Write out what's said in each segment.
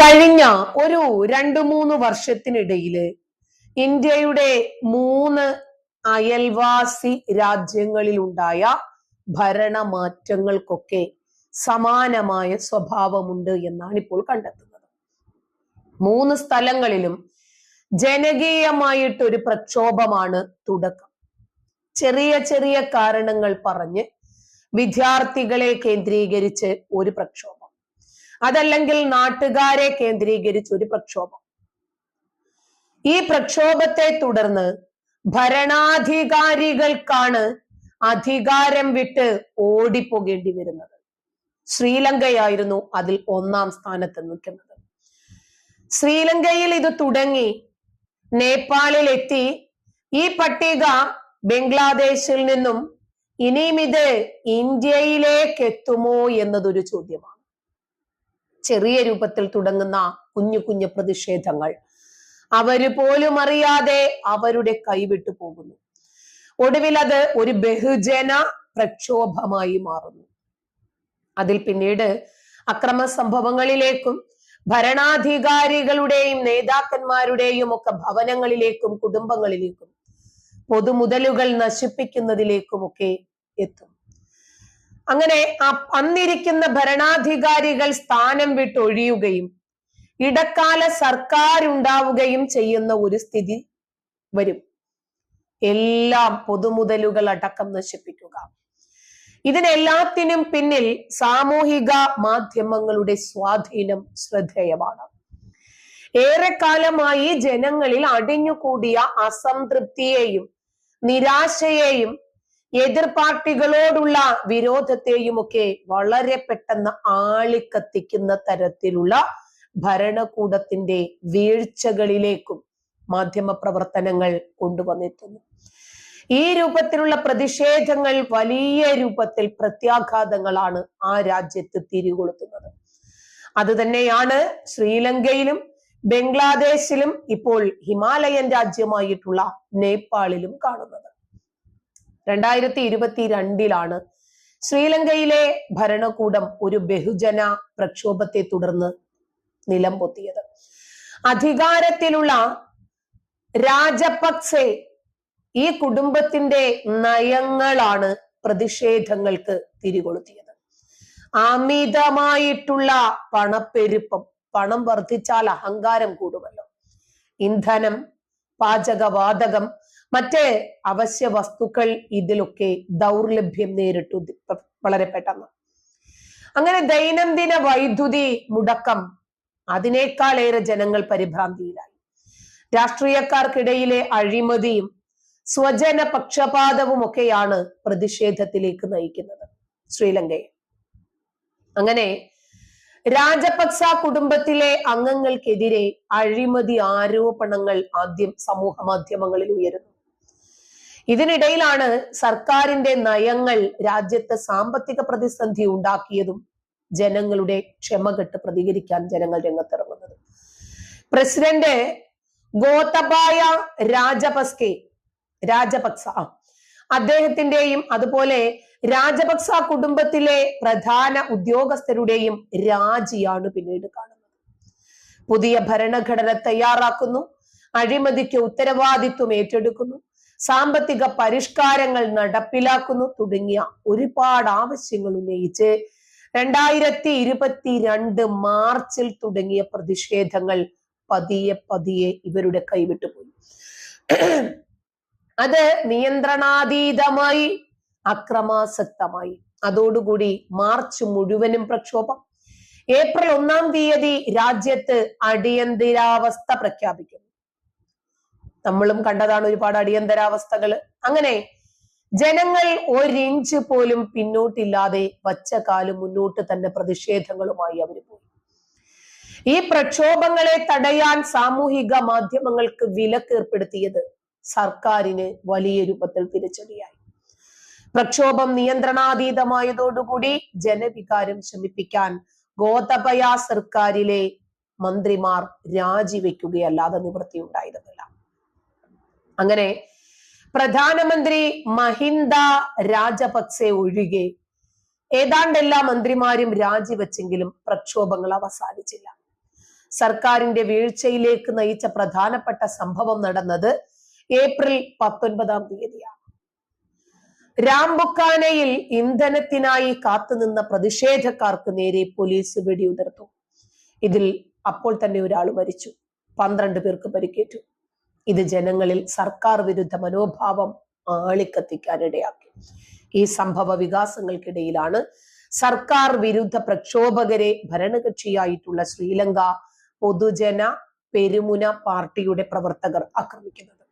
കഴിഞ്ഞ ഒരു രണ്ടു മൂന്ന് വർഷത്തിനിടയിൽ ഇന്ത്യയുടെ മൂന്ന് അയൽവാസി രാജ്യങ്ങളിലുണ്ടായ ഭരണമാറ്റങ്ങൾക്കൊക്കെ സമാനമായ സ്വഭാവമുണ്ട് എന്നാണ് ഇപ്പോൾ കണ്ടെത്തുന്നത്. മൂന്ന് സ്ഥലങ്ങളിലും ജനകീയമായിട്ടൊരു പ്രക്ഷോഭമാണ് തുടക്കം. ചെറിയ ചെറിയ കാരണങ്ങൾ പറഞ്ഞ് വിദ്യാർത്ഥികളെ കേന്ദ്രീകരിച്ച് ഒരു പ്രക്ഷോഭം. അതല്ലെങ്കിൽ നാട്ടുകാരെ കേന്ദ്രീകരിച്ച് ഒരു പ്രക്ഷോഭം. ഈ പ്രക്ഷോഭത്തെ തുടർന്ന് ഭരണാധികാരികൾക്കാണ് അധികാരം വിട്ട് ഓടിപ്പോകേണ്ടി വരുന്നത്. ശ്രീലങ്കയായിരുന്നു അതിൽ ഒന്നാം സ്ഥാനത്ത് നിൽക്കുന്നത്. ശ്രീലങ്കയിൽ ഇത് തുടങ്ങി നേപ്പാളിൽ എത്തി ഈ പട്ടിക ബംഗ്ലാദേശിൽ നിന്നും ഇനിയും ഇത് ഇന്ത്യയിലേക്ക് എത്തുമോ എന്നതൊരു ചോദ്യമാണ്. ചെറിയ രൂപത്തിൽ തുടങ്ങുന്ന കുഞ്ഞു കുഞ്ഞു പ്രതിഷേധങ്ങൾ. അവർ പോലും അറിയാതെ അവരുടെ കൈവിട്ടു പോകുന്നു. ഒടുവിൽ അത് ഒരു ബഹുജന പ്രക്ഷോഭമായി മാറുന്നു. അതിൽ പിന്നീട് അക്രമ സംഭവങ്ങളിലേക്കും ഭരണാധികാരികളുടെയും നേതാക്കന്മാരുടെയും ഒക്കെ ഭവനങ്ങളിലേക്കും കുടുംബങ്ങളിലേക്കും പൊതുമുതലുകൾ നശിപ്പിക്കുന്നതിലേക്കുമൊക്കെ എത്തും അങ്ങനെ ആ അന്നിരിക്കുന്ന ഭരണാധികാരികൾ സ്ഥാനം വിട്ടൊഴിയുകയും ഇടക്കാല സർക്കാർ ഉണ്ടാവുകയും ചെയ്യുന്ന ഒരു സ്ഥിതി വരും. എല്ലാം പൊതുമുതലുകൾ അടക്കം നശിപ്പിക്കുക. ഇതിനെല്ലാത്തിനും പിന്നിൽ സാമൂഹിക മാധ്യമങ്ങളുടെ സ്വാധീനം ശ്രദ്ധേയമാണ്. ഏറെക്കാലമായി ജനങ്ങളിൽ അടിഞ്ഞുകൂടിയ അസംതൃപ്തിയെയും നിരാശയെയും എതിർ പാർട്ടികളോടുള്ള വിരോധത്തെയും ഒക്കെ വളരെ പെട്ടെന്ന് ആളിക്കത്തിക്കുന്ന തരത്തിലുള്ള ഭരണകൂടത്തിന്റെ വീഴ്ചകളിലേക്കും മാധ്യമ പ്രവർത്തനങ്ങൾ കൊണ്ടുവന്നെത്തുന്നു. ഈ രൂപത്തിലുള്ള പ്രതിഷേധങ്ങൾ വലിയ രൂപത്തിൽ പ്രത്യാഘാതങ്ങളാണ് ആ രാജ്യത്ത് തിരികൊളുത്തുന്നത്. അത് തന്നെയാണ് ശ്രീലങ്കയിലും ബംഗ്ലാദേശിലും ഇപ്പോൾ ഹിമാലയൻ രാജ്യമായിട്ടുള്ള നേപ്പാളിലും കാണുന്നത്. രണ്ടായിരത്തി ഇരുപത്തി രണ്ടിലാണ് ശ്രീലങ്കയിലെ ഭരണകൂടം ഒരു ബഹുജന പ്രക്ഷോഭത്തെ തുടർന്ന് നിലം പൊത്തിയത് അധികാരത്തിലുള്ള രാജപക്സെ ഈ കുടുംബത്തിന്റെ നയങ്ങളാണ് പ്രതിഷേധങ്ങൾക്ക് തിരികൊളുത്തിയത്. അമിതമായിട്ടുള്ള പണപ്പെരുപ്പം പണം വർദ്ധിച്ചാൽ അഹങ്കാരം കൂടുമല്ലോ. ഇന്ധനം പാചകവാതകം മറ്റ് അവശ്യ വസ്തുക്കൾ ഇതിലൊക്കെ ദൗർലഭ്യം നേരിട്ടു വളരെ പെട്ടെന്ന്. അങ്ങനെ ദൈനംദിന വൈദ്യുതി മുടക്കം അതിനേക്കാളേറെ ജനങ്ങൾ പരിഭ്രാന്തിയിലായി. രാഷ്ട്രീയക്കാർക്കിടയിലെ അഴിമതിയും സ്വജന പക്ഷപാതവും ഒക്കെയാണ് പ്രതിഷേധത്തിലേക്ക് നയിക്കുന്നത് ശ്രീലങ്കയെ അങ്ങനെ രാജപക്സ കുടുംബത്തിലെ അംഗങ്ങൾക്കെതിരെ അഴിമതി ആരോപണങ്ങൾ ആദ്യം സമൂഹ മാധ്യമങ്ങളിൽ ഉയരുന്നു. ഇതിനിടയിലാണ് സർക്കാരിന്റെ നയങ്ങൾ രാജ്യത്ത് സാമ്പത്തിക പ്രതിസന്ധി ഉണ്ടാക്കിയതും ജനങ്ങളുടെ ക്ഷമകെട്ട് പ്രതികരിക്കാൻ ജനങ്ങൾ രംഗത്തിറങ്ങുന്നത്. പ്രസിഡന്റ് ഗോതബായ രാജപക്സെ രാജപക്സ അദ്ദേഹത്തിന്റെയും അതുപോലെ രാജപക്സ കുടുംബത്തിലെ പ്രധാന ഉദ്യോഗസ്ഥരുടെയും രാജിയാണ് പിന്നീട് കാണുന്നത്. പുതിയ ഭരണഘടന തയ്യാറാക്കുന്നു അഴിമതിക്ക് ഉത്തരവാദിത്വം ഏറ്റെടുക്കുന്നു സാമ്പത്തിക പരിഷ്കാരങ്ങൾ നടപ്പിലാക്കുന്നു തുടങ്ങിയ ഒരുപാട് ആവശ്യങ്ങൾ ഉന്നയിച്ച് രണ്ടായിരത്തി ഇരുപത്തിരണ്ട് മാർച്ചിൽ തുടങ്ങിയ പ്രതിഷേധങ്ങൾ പതിയെ പതിയെ ഇവരുടെ കൈവിട്ടുപോയി അത് നിയന്ത്രണാതീതമായി അക്രമാസക്തമായി. അതോടുകൂടി മാർച്ച് മുഴുവനും പ്രക്ഷോഭം. ഏപ്രിൽ ഒന്നാം തീയതി രാജ്യത്ത് അടിയന്തരാവസ്ഥ പ്രഖ്യാപിക്കുന്നു നമ്മളും കണ്ടതാണ് ഒരുപാട് അടിയന്തരാവസ്ഥകൾ. അങ്ങനെ ജനങ്ങൾ ഒരിഞ്ച് പോലും പിന്നോട്ടില്ലാതെ വച്ച കാലം മുന്നോട്ട് തന്നെ പ്രതിഷേധങ്ങളുമായി അവർ പോയി. ഈ പ്രക്ഷോഭങ്ങളെ തടയാൻ സാമൂഹിക മാധ്യമങ്ങൾക്ക് വിലക്ക് ഏർപ്പെടുത്തിയത് സർക്കാരിന് വലിയ രൂപത്തിൽ തിരിച്ചടിയായി. പ്രക്ഷോഭം നിയന്ത്രണാതീതമായതോടുകൂടി ജനവികാരം ശമിപ്പിക്കാൻ ഗോതബയ സർക്കാരിലെ മന്ത്രിമാർ രാജിവെക്കുകയല്ലാതെ നിവൃത്തിയുണ്ടായിരുന്നില്ല. അങ്ങനെ പ്രധാനമന്ത്രി മഹിന്ദ രാജപക്സെ ഒഴികെ ഏതാണ്ട് എല്ലാ മന്ത്രിമാരും രാജിവെച്ചെങ്കിലും പ്രക്ഷോഭങ്ങൾ അവസാനിച്ചില്ല. സർക്കാരിന്റെ വീഴ്ചയിലേക്ക് നയിച്ച പ്രധാനപ്പെട്ട സംഭവം നടന്നത് ഏപ്രിൽ പത്തൊൻപതാം തീയതിയാണ്. രാംബുക്കാനയിൽ ഇന്ധനത്തിനായി കാത്തുനിന്ന പ്രതിഷേധക്കാർക്ക് നേരെ പോലീസ് വെടിയുതിർത്തു. ഇതിൽ അപ്പോൾ തന്നെ ഒരാൾ മരിച്ചു. പന്ത്രണ്ട് പേർക്ക് പരിക്കേറ്റു. ഇത് ജനങ്ങളിൽ സർക്കാർ വിരുദ്ധ മനോഭാവം ആളിക്കത്തിക്കാനിടയാക്കി. ഈ സംഭവ വികാസങ്ങൾക്കിടയിലാണ് സർക്കാർ വിരുദ്ധ പ്രക്ഷോഭകരെ ഭരണകക്ഷിയായിട്ടുള്ള ശ്രീലങ്ക പൊതുജന പെരുമുന പാർട്ടിയുടെ പ്രവർത്തകർ ആക്രമിക്കുന്നത്.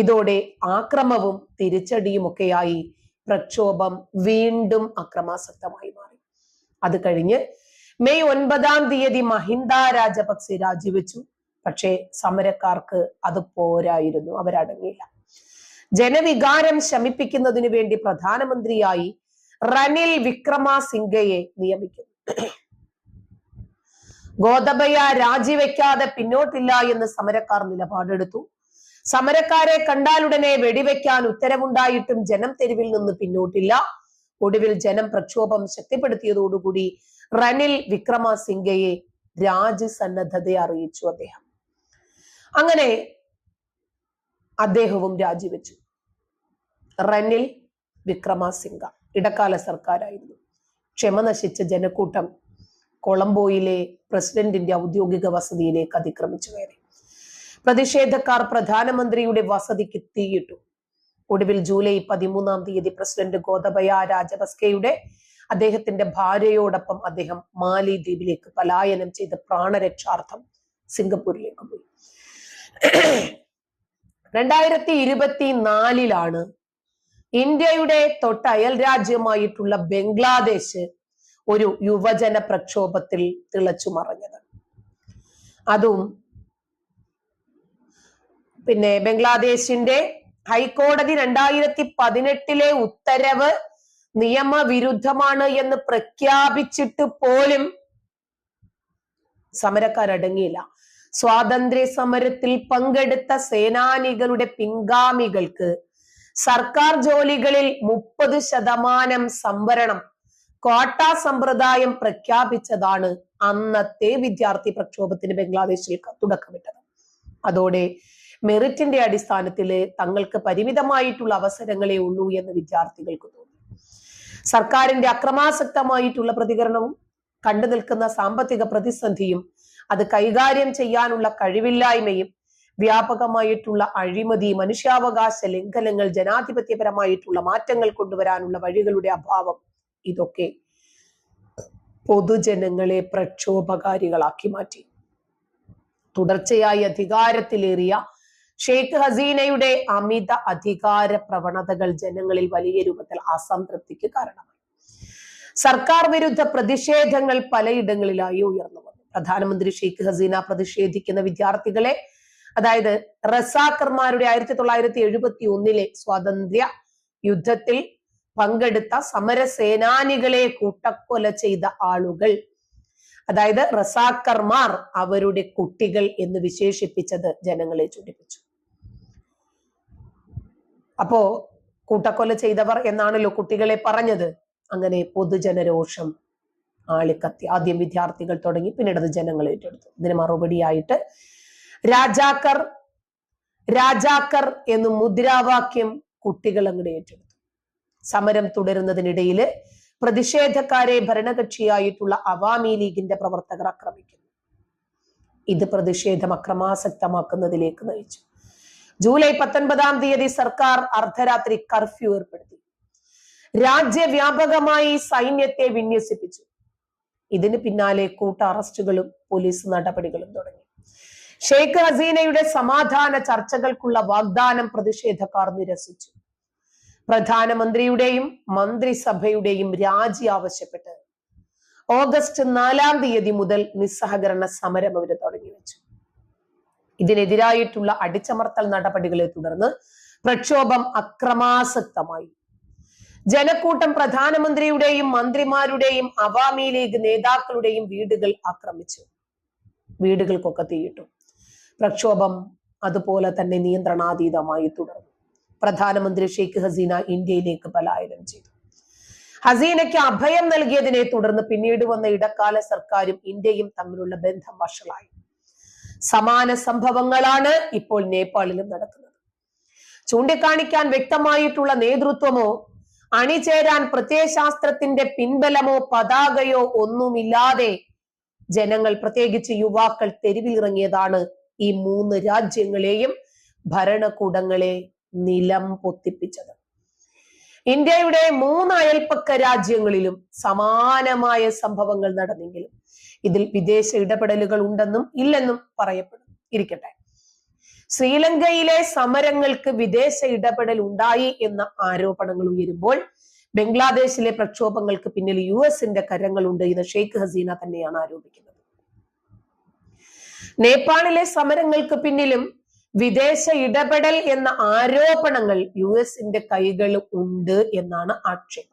ഇതോടെ ആക്രമവും തിരിച്ചടിയുമൊക്കെയായി പ്രക്ഷോഭം വീണ്ടും അക്രമാസക്തമായി മാറി. അത് കഴിഞ്ഞ് മെയ് ഒൻപതാം തീയതി മഹിന്ദ രാജപക്സെ രാജിവെച്ചു. പക്ഷേ സമരക്കാർക്ക് അത് പോരായിരുന്നു അവരടങ്ങിയില്ല. ജനവികാരം ശമിപ്പിക്കുന്നതിനു വേണ്ടി പ്രധാനമന്ത്രിയായി റനിൽ വിക്രമസിംഗയെ നിയമിക്കുന്നു. ഗോതബയ രാജിവെക്കാതെ പിന്നോട്ടില്ല എന്ന് സമരക്കാർ നിലപാടെടുത്തു. സമരക്കാരെ കണ്ടാലുടനെ വെടിവെക്കാൻ ഉത്തരവുണ്ടായിട്ടും ജനം തെരുവിൽ നിന്ന് പിന്നോട്ടില്ല. ഒടുവിൽ ജനം പ്രക്ഷോഭം ശക്തിപ്പെടുത്തിയതോടുകൂടി റനിൽ വിക്രമസിംഗയെ രാജ്യസന്നദ്ധത അറിയിച്ചു അദ്ദേഹം. അങ്ങനെ അദ്ദേഹവും രാജിവെച്ചു. റനിൽ വിക്രമാസിംഗ ഇടക്കാല സർക്കാരായിരുന്നു. ക്ഷമ നശിച്ച ജനക്കൂട്ടം കൊളംബോയിലെ പ്രസിഡന്റിന്റെ ഔദ്യോഗിക വസതിയിലേക്ക് അതിക്രമിച്ചു കയറി. പ്രതിഷേധക്കാർ പ്രധാനമന്ത്രിയുടെ വസതിക്ക് തീയിട്ടു. ഒടുവിൽ ജൂലൈ പതിമൂന്നാം തീയതി പ്രസിഡന്റ് ഗോതബയ രാജപക്സെയുടെ അദ്ദേഹത്തിന്റെ ഭാര്യയോടൊപ്പം അദ്ദേഹം മാലി ദ്വീപിലേക്ക് പലായനം ചെയ്ത് പ്രാണരക്ഷാർത്ഥം സിംഗപ്പൂരിലേക്ക് പോയി. രണ്ടായിരത്തി ഇരുപത്തി നാലിലാണ് ഇന്ത്യയുടെ തൊട്ട് അയൽ രാജ്യമായിട്ടുള്ള ബംഗ്ലാദേശ് ഒരു യുവജന പ്രക്ഷോഭത്തിൽ തിളച്ചു മറഞ്ഞത്. അതും പിന്നെ ബംഗ്ലാദേശിന്റെ ഹൈക്കോടതി രണ്ടായിരത്തി പതിനെട്ടിലെ ഉത്തരവ് നിയമവിരുദ്ധമാണ് എന്ന് പ്രഖ്യാപിച്ചിട്ട് പോലും സമരക്കാരടങ്ങിയില്ല. സ്വാതന്ത്ര്യ സമരത്തിൽ പങ്കെടുത്ത സേനാനികളുടെ പിൻഗാമികൾക്ക് സർക്കാർ ജോലികളിൽ മുപ്പത് ശതമാനം സംവരണം ക്വാട്ട സമ്പ്രദായം പ്രഖ്യാപിച്ചതാണ് അന്നത്തെ വിദ്യാർത്ഥി പ്രക്ഷോഭത്തിന് ബംഗ്ലാദേശിൽ തുടക്കമിട്ടത്. അതോടെ മെറിറ്റിന്റെ അടിസ്ഥാനത്തിൽ തങ്ങൾക്ക് പരിമിതമായിട്ടുള്ള അവസരങ്ങളെ ഉള്ളൂ എന്ന് വിദ്യാർത്ഥികൾക്ക് തോന്നി. സർക്കാരിന്റെ അക്രമാസക്തമായിട്ടുള്ള പ്രതികരണവും കണ്ടു നിൽക്കുന്ന സാമ്പത്തിക പ്രതിസന്ധിയും അത് കൈകാര്യം ചെയ്യാനുള്ള കഴിവില്ലായ്മയും വ്യാപകമായിട്ടുള്ള അഴിമതി മനുഷ്യാവകാശ ലംഘനങ്ങൾ ജനാധിപത്യപരമായിട്ടുള്ള മാറ്റങ്ങൾ കൊണ്ടുവരാനുള്ള വഴികളുടെ അഭാവം ഇതൊക്കെ പൊതുജനങ്ങളെ പ്രക്ഷോഭകാരികളാക്കി മാറ്റി. തുടർച്ചയായി അധികാരത്തിലേറിയ ഷെയ്ഖ് ഹസീനയുടെ അമിത അധികാര പ്രവണതകൾ ജനങ്ങളിൽ വലിയ രൂപത്തിൽ അസംതൃപ്തിക്ക് കാരണമായി. സർക്കാർ വിരുദ്ധ പ്രതിഷേധങ്ങൾ പലയിടങ്ങളിലായി ഉയർന്നു പ്രധാനമന്ത്രി ഷെയ്ഖ് ഹസീന പ്രതിഷേധിക്കുന്ന വിദ്യാർത്ഥികളെ അതായത് റസാക്കർമാരുടെ ആയിരത്തി തൊള്ളായിരത്തി എഴുപത്തി ഒന്നിലെ സ്വാതന്ത്ര്യ യുദ്ധത്തിൽ പങ്കെടുത്ത സമരസേനാനികളെ കൂട്ടക്കൊല ചെയ്ത ആളുകൾ. അതായത് റസാക്കർമാർ അവരുടെ കുട്ടികൾ എന്ന് വിശേഷിപ്പിച്ചത് ജനങ്ങളെ ചൂണ്ടിപ്പിച്ചു അപ്പോ കൂട്ടക്കൊല ചെയ്തവർ എന്നാണല്ലോ കുട്ടികളെ പറഞ്ഞത്? അങ്ങനെ പൊതുജനരോഷം ആളിക്കത്തി ആദ്യം വിദ്യാർത്ഥികൾ തുടങ്ങി പിന്നീട് അത് ജനങ്ങൾ ഏറ്റെടുത്തു. ഇതിന് മറുപടിയായിട്ട് രാജാക്കർ രാജാക്കർ എന്ന് മുദ്രാവാക്യം കുട്ടികൾ അങ്ങോട്ട് ഏറ്റെടുത്തു. സമരം തുടരുന്നതിനിടയിൽ പ്രതിഷേധക്കാരെ ഭരണകക്ഷിയായിട്ടുള്ള അവാമി ലീഗിന്റെ പ്രവർത്തകർ ആക്രമിക്കുന്നു. ഇത് പ്രതിഷേധം അക്രമാസക്തമാക്കുന്നതിലേക്ക് നയിച്ചു. ജൂലൈ പത്തൊൻപതാം തീയതി സർക്കാർ അർദ്ധരാത്രി കർഫ്യൂ ഏർപ്പെടുത്തി. രാജ്യവ്യാപകമായി സൈന്യത്തെ വിന്യസിപ്പിച്ചു. ഇതിന് പിന്നാലെ കൂട്ട അറസ്റ്റുകളും പോലീസ് നടപടികളും തുടങ്ങി. ഷെയ്ഖ് ഹസീനയുടെ സമാധാന ചർച്ചകൾക്കുള്ള വാഗ്ദാനം പ്രതിഷേധക്കാർ നിരസിച്ചു. പ്രധാനമന്ത്രിയുടെയും മന്ത്രിസഭയുടെയും രാജി ആവശ്യപ്പെട്ട് ഓഗസ്റ്റ് നാലാം തീയതി മുതൽ നിസ്സഹകരണ സമരം അവർ തുടങ്ങി വെച്ചു. ഇതിനെതിരായിട്ടുള്ള അടിച്ചമർത്തൽ നടപടികളെ തുടർന്ന് പ്രക്ഷോഭം അക്രമാസക്തമായി. ജനക്കൂട്ടം പ്രധാനമന്ത്രിയുടെയും മന്ത്രിമാരുടെയും അവാമി ലീഗ് നേതാക്കളുടെയും വീടുകൾ ആക്രമിച്ചു. വീടുകൾക്കൊക്കെ തീയിട്ടു. പ്രക്ഷോഭം അതുപോലെ തന്നെ നിയന്ത്രണാതീതമായി തുടർന്നു. പ്രധാനമന്ത്രി ഷെയ്ഖ് ഹസീന ഇന്ത്യയിലേക്ക് പലായനം ചെയ്തു. ഹസീനയ്ക്ക് അഭയം നൽകിയതിനെ തുടർന്ന് പിന്നീട് വന്ന ഇടക്കാല സർക്കാരും ഇന്ത്യയും തമ്മിലുള്ള ബന്ധം വഷളായി. സമാന സംഭവങ്ങളാണ് ഇപ്പോൾ നേപ്പാളിലും നടക്കുന്നത്. ചൂണ്ടിക്കാണിക്കാൻ വ്യക്തമായിട്ടുള്ള നേതൃത്വമോ അണിചേരാൻ പ്രത്യയശാസ്ത്രത്തിന്റെ പിൻബലമോ പതാകയോ ഒന്നുമില്ലാതെ ജനങ്ങൾ പ്രത്യേകിച്ച് യുവാക്കൾ തെരുവിലിറങ്ങിയതാണ് ഈ മൂന്ന് രാജ്യങ്ങളെയും ഭരണകൂടങ്ങളെ നിലം പൊത്തിപ്പിച്ചത്. ഇന്ത്യയുടെ മൂന്ന് അയൽപ്പക്ക രാജ്യങ്ങളിലും സമാനമായ സംഭവങ്ങൾ നടന്നെങ്കിലും ഇതിൽ വിദേശ ഇടപെടലുകൾ ഉണ്ടെന്നും ഇല്ലെന്നും പറയപ്പെടുന്നു ഇരിക്കട്ടെ. ശ്രീലങ്കയിലെ സമരങ്ങൾക്ക് വിദേശ ഇടപെടൽ ഉണ്ടായി എന്ന ആരോപണങ്ങൾ ഉയരുമ്പോൾ ബംഗ്ലാദേശിലെ പ്രക്ഷോഭങ്ങൾക്ക് പിന്നിൽ യു എസിന്റെ കരങ്ങളുണ്ട് എന്ന് ഷെയ്ഖ് ഹസീന തന്നെയാണ് ആരോപിക്കുന്നത്. നേപ്പാളിലെ സമരങ്ങൾക്ക് പിന്നിലും വിദേശ ഇടപെടൽ എന്ന ആരോപണങ്ങൾ യു എസിന്റെ കൈകൾ ഉണ്ട് എന്നാണ് ആക്ഷേപം.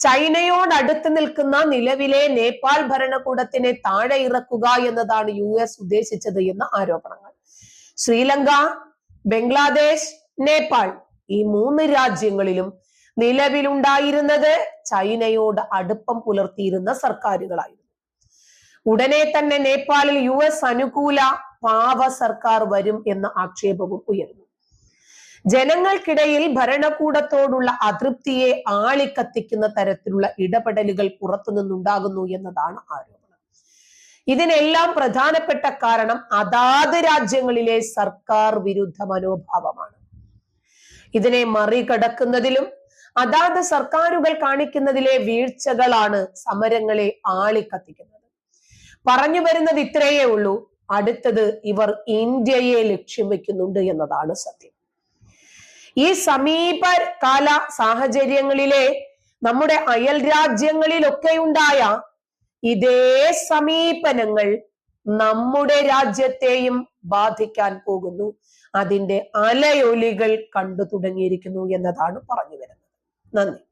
ചൈനയോട് അടുത്ത് നിൽക്കുന്ന നിലവിലെ നേപ്പാൾ ഭരണകൂടത്തിനെ താഴെ ഇറക്കുക എന്നതാണ് യു എസ് ഉദ്ദേശിച്ചത് എന്ന ആരോപണങ്ങൾ. ശ്രീലങ്ക ബംഗ്ലാദേശ് നേപ്പാൾ ഈ മൂന്ന് രാജ്യങ്ങളിലും നിലവിലുണ്ടായിരുന്നത് ചൈനയോട് അടുപ്പം പുലർത്തിയിരുന്ന സർക്കാരുകളായിരുന്നു. ഉടനെ തന്നെ നേപ്പാളിൽ യു എസ് അനുകൂല പാവ സർക്കാർ വരും എന്ന ആക്ഷേപവും ഉയർന്നു. ജനങ്ങൾക്കിടയിൽ ഭരണകൂടത്തോടുള്ള അതൃപ്തിയെ ആളിക്കത്തിക്കുന്ന തരത്തിലുള്ള ഇടപെടലുകൾ പുറത്തുനിന്നുണ്ടാകുന്നു എന്നതാണ് ആരോപണം. ഇതിനെല്ലാം പ്രധാനപ്പെട്ട കാരണം അതാത് രാജ്യങ്ങളിലെ സർക്കാർ വിരുദ്ധ മനോഭാവമാണ്. ഇതിനെ മറികടക്കുന്നതിലും അതാത് സർക്കാരുകൾ കാണിക്കുന്നതിലെ വീഴ്ചകളാണ് സമരങ്ങളെ ആളിക്കത്തിക്കുന്നത്. പറഞ്ഞു വരുന്നത് ഇത്രയേ ഉള്ളൂ. അടുത്തത് ഇവർ ഇന്ത്യയെ ലക്ഷ്യം വെക്കുന്നുണ്ട് എന്നതാണ് സത്യം. ഈ സമീപ കാല സാഹചര്യങ്ങളിലെ നമ്മുടെ അയൽ രാജ്യങ്ങളിലൊക്കെ ഉണ്ടായ ഇതേ സമീപനങ്ങൾ നമ്മുടെ രാജ്യത്തെയും ബാധിക്കാൻ പോകുന്നു. അതിന്റെ അലയൊലികൾ കണ്ടു തുടങ്ങിയിരിക്കുന്നു എന്നതാണ് പറഞ്ഞു വരുന്നത്. നന്ദി.